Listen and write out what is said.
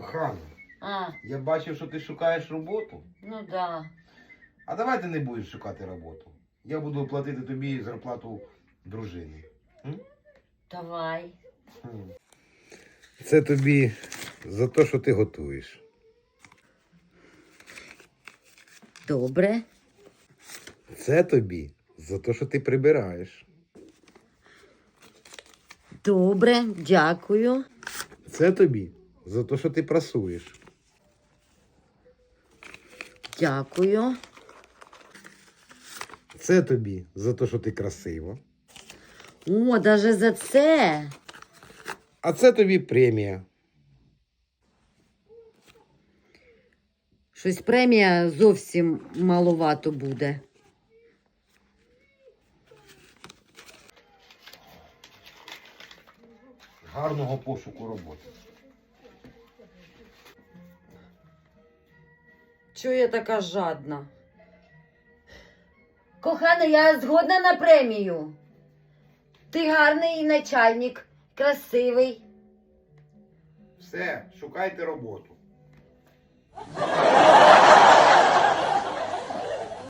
Кохана, А, я бачив, що ти шукаєш роботу. ну да. А давай ти не будеш шукати роботу. Я буду платити тобі зарплату дружини. Давай. Це тобі за те, що ти готуєш. Добре. Це тобі за те, що ти прибираєш. Добре, дякую. Це тобі за те, що ти прасуєш. Дякую. Це тобі за те, що ти красива. О, даже за це. А це тобі премія. Щось премія зовсім маловато буде. Гарного пошуку роботи. Чого я така жадна? Кохана, я згодна на премію. Ти гарний начальник, красивий. Все, шукайте роботу.